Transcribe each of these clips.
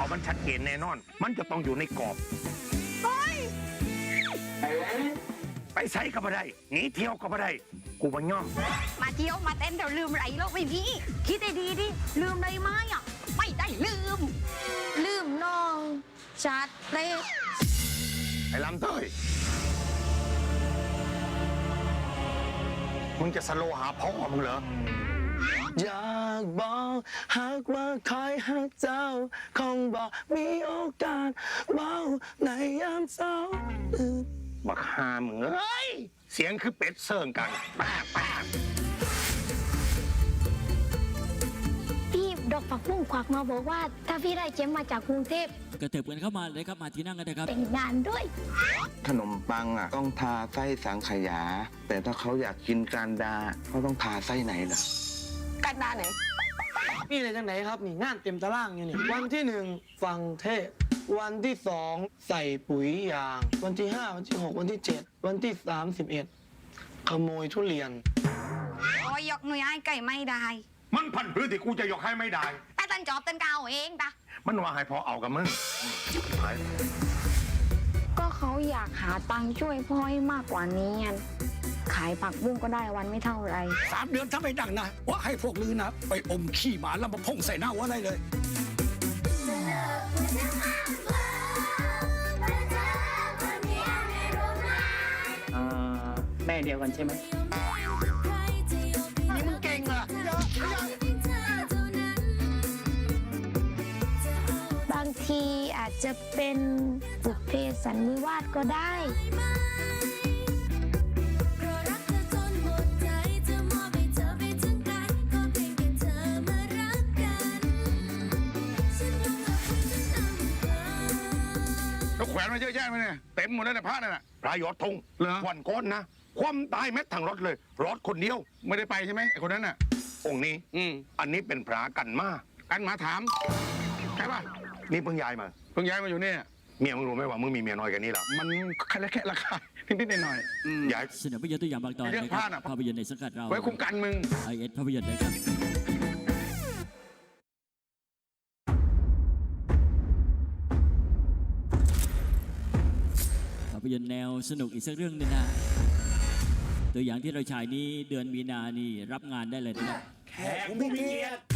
กว่ามันชัดเจนแน่นอน มันจะต้องอยู่ในกรอบไปใช้ก็ไม่ได้หนีเที่ยวก็ไม่ได้กูมันย่อม มาเที่ยวมาเต้นเดี๋ยวลืมไรโลกไม่มีคิดให้ดีดิลืมได้ไหมอะไม่ได้ลืม ลืมน้องชัดเลยไอ้ลำเต้ยมึงจะสโลว์หาพ่อมึงเหรอ อยากบอกหากว่าคอยหักเจ้า คงบอกมีโอกาสเบาในยามเศร้าบักฮามึงเอ้ย เสียงคือเป็ดเสิ่งกันแป๊บแป๊บพี่ดอกผักบุ้งควักมาบอกว่า ถ้าพี่ได้เจมมาจากกรุงเทพกระเถิบกันเข้ามาเลยครับมาที่นั่งกันนะครับ แต่งงานด้วย ขนมปังอะ ต้องทาไส้สังขยา แต่ถ้าเขาอยากกินการดาเขาต้องทาไส้ไหนล่ะ กันดาไหน นี่เลยจังไหนครับนี่งานเต็มตารางอยู่นี่ วันที่หนึ่งฟังเทศน์วันที่สองใส่ปุ๋ยยาง วันที่ห้าวันที่หกวันที่เจ็ดวันที่สามสิบเอ็ดขโมยทุเรียน โอ้ยยกหน่วยไอ้ไก่ไม่ได้มันพันพื้นที่กูจะยกให้ไม่ได้ แต่ตันจอบตันกาวเองตะมันว่าให้พอเอากับมึงอืมชิบหายก็ เขาอยากหาตังค์ช่วยพ่อให้มากกว่านี้ไงขายผักบุ้งก็ได้วันไม่เท่าไหรสามเดือนถ้าไม่ดังนะ ว่าให้พวกลือนะ ไปอมขี้หมาแล้วมาพ่งใส่หน้าว่าได้เลยแม่เดียวกันใช่ไหมางทีอาจจะเป็นบุพเพสันนิวาสก็ได้แล้วแขวนมาเยอะแยะไหมเนี่ยเต็มหมดแล้วนะพระนั่นน่ะ พระยอดธงวันก้อนนะ ความตายแม้ทั้งรถเลย รถคนเดียว ไม่ได้ไปใช่ไหมไอ้คนนั้นน่ะ องค์นี้ อืมอันนี้เป็นพระกันมา กันมาถาม ใช่ป่ะ นี่เพิ่งย้ายมา เพิ่งย้ายมาอยู่เนี่ย เมียมึงรู้ไหมว่ามึงมีเมียน้อยกันนี่แล้ว มันแค่แค่ราคานิดๆหน่อยย้าย เสนอภาพยนตร์ตัวอย่างบางตอนเรื่องนะคพรัลาบดอะภาพยนตร์ในสังกัดเรา ไว้คุ้มกันมึงไอเอสภาพยนตร์นะครับภาพยนตร์แนวสนุกอีกสักเรื่องหนึงนะตัวอย่างที่เราฉายนี้เดือนมีนานี่รับงานได้เลยนะครับ แขกผู้มีเกียรติ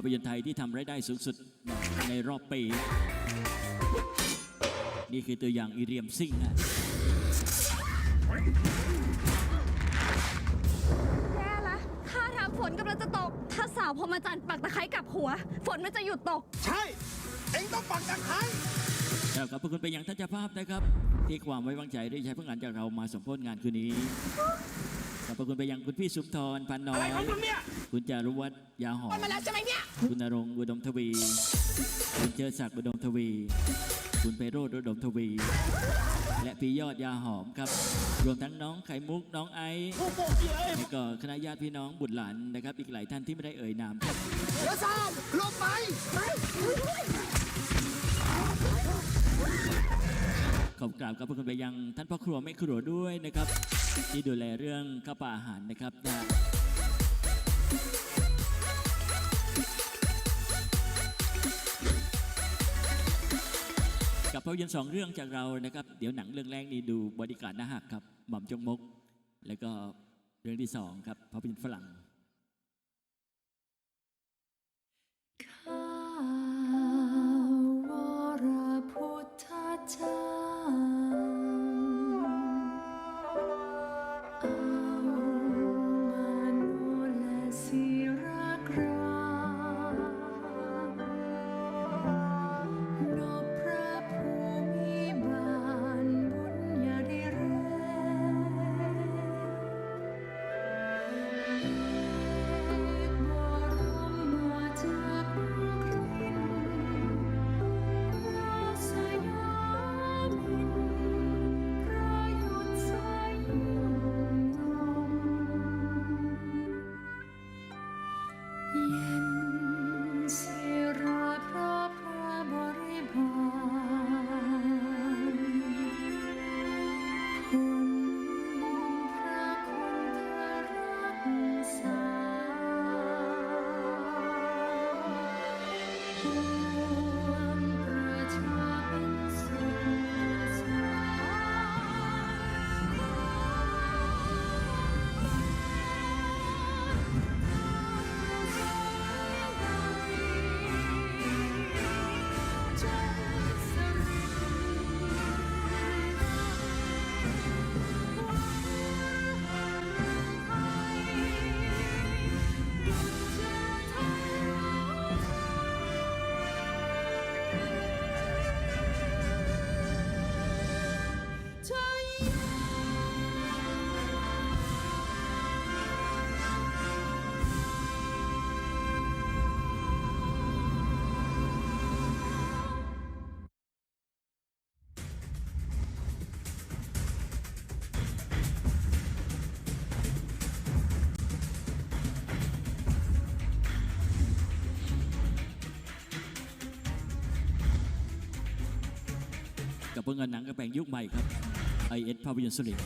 ภาพยนตร์ไทยที่ทำรายได้สูงสุดในรอบปี นี่คือตัวอย่างอีเรียมซิ่งนะแย่ละถ้าทางฝนกำลังจะตก ถ้าสาวพรหมจันทรย์ปักตะไคร้กลับหัว ฝนมันจะหยุดตก ใช่ เอ็งต้องปักตะไคร้แล้วขอบพระคุณไปยังท่านเจ้าภาพนะครับ ที่ความไว้วางใจได้ใช้พวกงานจากเรามาสมโพธงานคืนนี้ ขอบพระคุณไปยังคุณพี่สุมทรพันน้อยคุณจารุวัฒน์ยาหอมมาแล้วใช่ไหมเนี่ย คุณนรงค์อุดมทวี คุณเจอศักดิ์อุดมทวี คุณไพโรธอุดมทวี และพี่ยอดยาหอมครับ รวมทั้งน้องไข่มุกน้องไอซ์และก็คณะญาติพี่น้องบุตรหลานนะครับ อีกหลายท่านที่ไม่ได้เอ่ยนามครับ เดี๋ยวซ้อมลบไป ขอบกราบขอบพระคุณไปยังท่านพ่อครัวแม่ครัวด้วยนะครับ ที่ดูแลเรื่องข้าวปลาอาหารนะครับนะกับภาพยนตร์สองเรื่องจากเรานะครับ เดี๋ยวหนังเรื่องแรกนี้ดูบริการหน้าหักครับหม่อมจงมก แล้วก็เรื่องที่สองครับภาพยนตร์ฝรั่ง กับผลงานหนังกระแปลงยุคใหม่ครับ IS ภาพยนตร์สุริข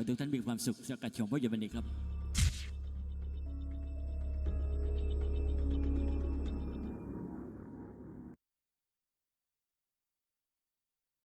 อทุกท่านมีความสุขจากการชมภาพยนตร์วันนี้ครับ